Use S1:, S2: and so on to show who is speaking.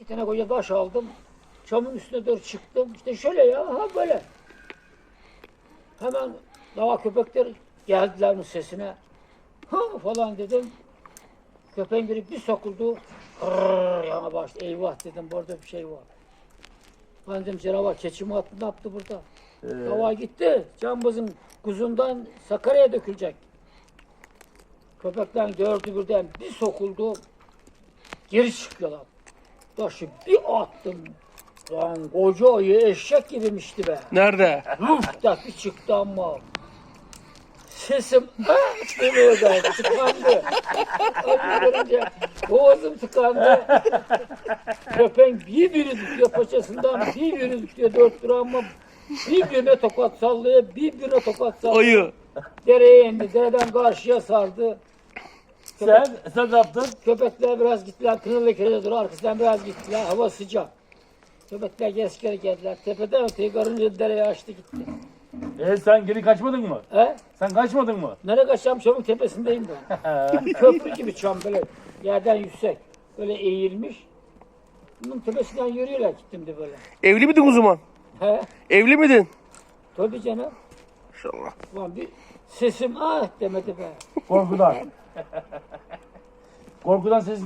S1: İki tane koca taş aldım. Çamın üstüne doğru çıktım. İşte şöyle ya, ha böyle. Hemen dava köpekler geldiler sesine. Ha falan dedim. Köpeğin biri bir sokuldu. Hırrrr yana başladı. Eyvah dedim burada bir şey var. Ben dedim Hak keçi mi attı ne yaptı burada? Dava gitti. Cambazın kuzundan Sakarya'ya dökülecek. Köpekler dördü birden bir sokuldu. Geri çıkıyorlar. Taşı bir attım. Lan koca ayı eşek gibimişti be.
S2: Nerede?
S1: Da bir çıktı ama. Sesim ah dönüyor da tıkandı. Acı görünce boğazım tıkandı. Köpen bir biri tutuyor paçasından bir biri tutuyor dört lira ama bir birine tokat sallıyor bir birine tokat sallıyor.
S2: Ayı.
S1: Dereye indi dereden karşıya sardı.
S3: Sen, sen ne yaptın?
S1: Köpekler biraz gittiler, kere dur arkasından biraz gittiler, hava sıcak. Köpekler geri geldiler, tepeden öteye karınca dereyi açtı gitti.
S3: E sen geri kaçmadın mı?
S1: He?
S3: Sen kaçmadın mı?
S1: Nereye kaçacağım çamın tepesindeyim ben. Köprü gibi çam böyle yerden yüksek, böyle eğilmiş. Bunun tepesinden yürüyorlar gittim de böyle.
S2: Evli miydin o zaman?
S1: He?
S2: Evli miydin?
S1: Tabii canım.
S2: İnşallah.
S1: Ulan bir sesim ah demedi be.
S3: Korkudan. Korkudan ses